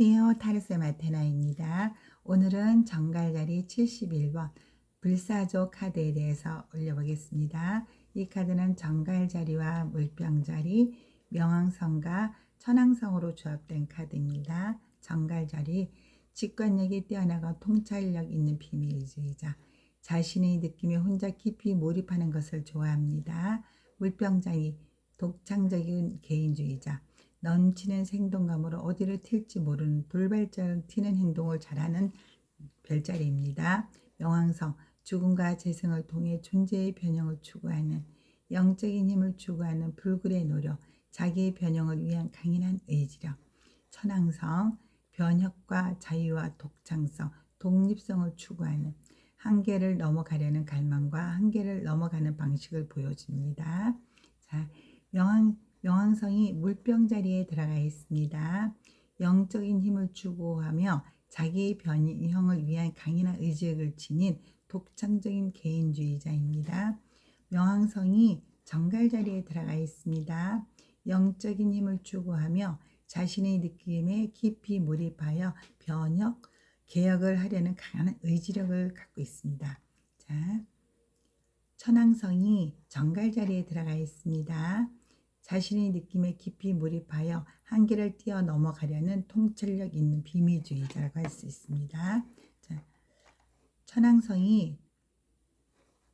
안녕하세요. 타르세 마테나입니다. 오늘은 정갈자리 71번 불사조 카드에 대해서 올려보겠습니다. 이 카드는 정갈자리와 물병자리, 명왕성과 천왕성으로 조합된 카드입니다. 정갈자리, 직관력이 뛰어나고 통찰력 있는 비밀주의자, 자신의 느낌에 혼자 깊이 몰입하는 것을 좋아합니다. 물병자리, 독창적인 개인주의자, 넘치는 생동감으로 어디를 튈지 모르는 돌발적 튀는 행동을 잘하는 별자리입니다. 명왕성, 죽음과 재생을 통해 존재의 변형을 추구하는 영적인 힘을 추구하는 불굴의 노력, 자기의 변형을 위한 강인한 의지력. 천왕성, 변혁과 자유와 독창성, 독립성을 추구하는 한계를 넘어가려는 갈망과 한계를 넘어가는 방식을 보여줍니다. 자, 명왕 명왕성이 물병 자리에 들어가 있습니다. 영적인 힘을 추구하며 자기의 변형을 위한 강인한 의지를 지닌 독창적인 개인주의자입니다. 명왕성이 정갈 자리에 들어가 있습니다. 영적인 힘을 추구하며 자신의 느낌에 깊이 몰입하여 변혁, 개혁을 하려는 강한 의지력을 갖고 있습니다. 자, 천왕성이 정갈 자리에 들어가 있습니다. 자신의 느낌에 깊이 몰입하여 한계를 뛰어 넘어가려는 통찰력 있는 비밀주의자라고 할 수 있습니다. 자, 천왕성이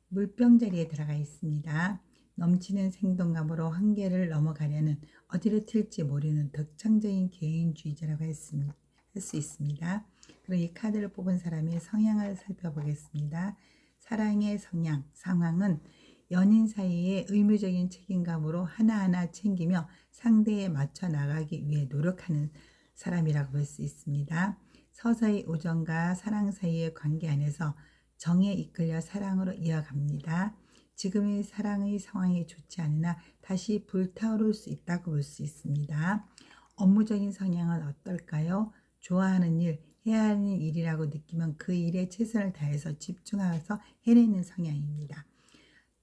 물병 자리에 들어가 있습니다. 넘치는 생동감으로 한계를 넘어가려는 어디를 튈지 모르는 덕창적인 개인주의자라고 할수 있습니다. 그럼 이 카드를 뽑은 사람의 성향을 살펴보겠습니다. 사랑의 성향, 상황은 연인 사이의 의무적인 책임감으로 하나하나 챙기며 상대에 맞춰 나가기 위해 노력하는 사람이라고 볼 수 있습니다. 서서히 우정과 사랑 사이의 관계 안에서 정에 이끌려 사랑으로 이어갑니다. 지금의 사랑의 상황이 좋지 않으나 다시 불타오를 수 있다고 볼 수 있습니다. 업무적인 성향은 어떨까요? 좋아하는 일, 해야 하는 일이라고 느끼면 그 일에 최선을 다해서 집중해서 해내는 성향입니다.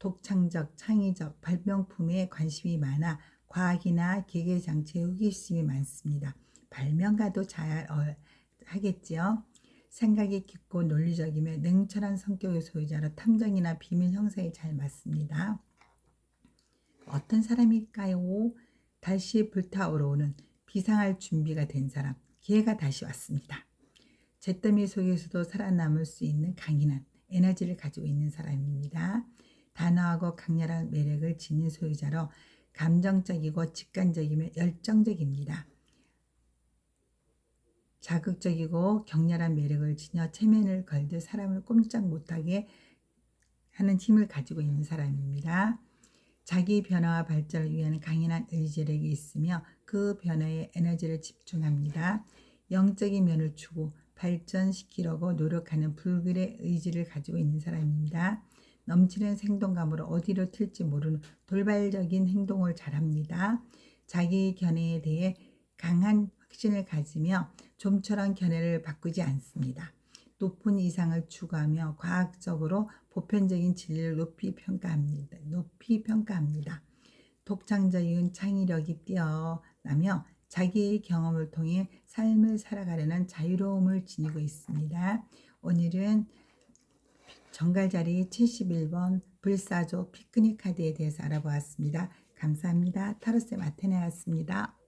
독창적, 창의적 발명품에 관심이 많아 과학이나 기계 장치에 호기심이 많습니다. 발명가도 잘 어, 하겠지요. 생각이 깊고 논리적이며 냉철한 성격의 소유자로 탐정이나 비밀 형사에 잘 맞습니다. 어떤 사람일까요? 다시 불타오르는 비상할 준비가 된 사람, 기회가 다시 왔습니다. 잿더미 속에서도 살아남을 수 있는 강인한 에너지를 가지고 있는 사람입니다. 단호하고 강렬한 매력을 지닌 소유자로 감정적이고 직관적이며 열정적입니다. 자극적이고 격렬한 매력을 지녀 체면을 걸듯 사람을 꼼짝 못하게 하는 힘을 가지고 있는 사람입니다. 자기 변화와 발전을 위한 강인한 의지력이 있으며 그 변화에 에너지를 집중합니다. 영적인 면을 추구, 발전시키려고 노력하는 불굴의 의지를 가지고 있는 사람입니다. 넘치는 생동감으로 어디로 튈지 모르는 돌발적인 행동을 잘합니다. 자기 견해에 대해 강한 확신을 가지며 좀처럼 견해를 바꾸지 않습니다. 높은 이상을 추구하며 과학적으로 보편적인 진리를 높이 평가합니다. 높이 평가합니다. 독창적인 창의력이 뛰어나며 자기의 경험을 통해 삶을 살아가려는 자유로움을 지니고 있습니다. 오늘은 정갈자리 71번 불사조 피크닉 카드에 대해서 알아보았습니다. 감사합니다. 타로쌤 아테네였습니다.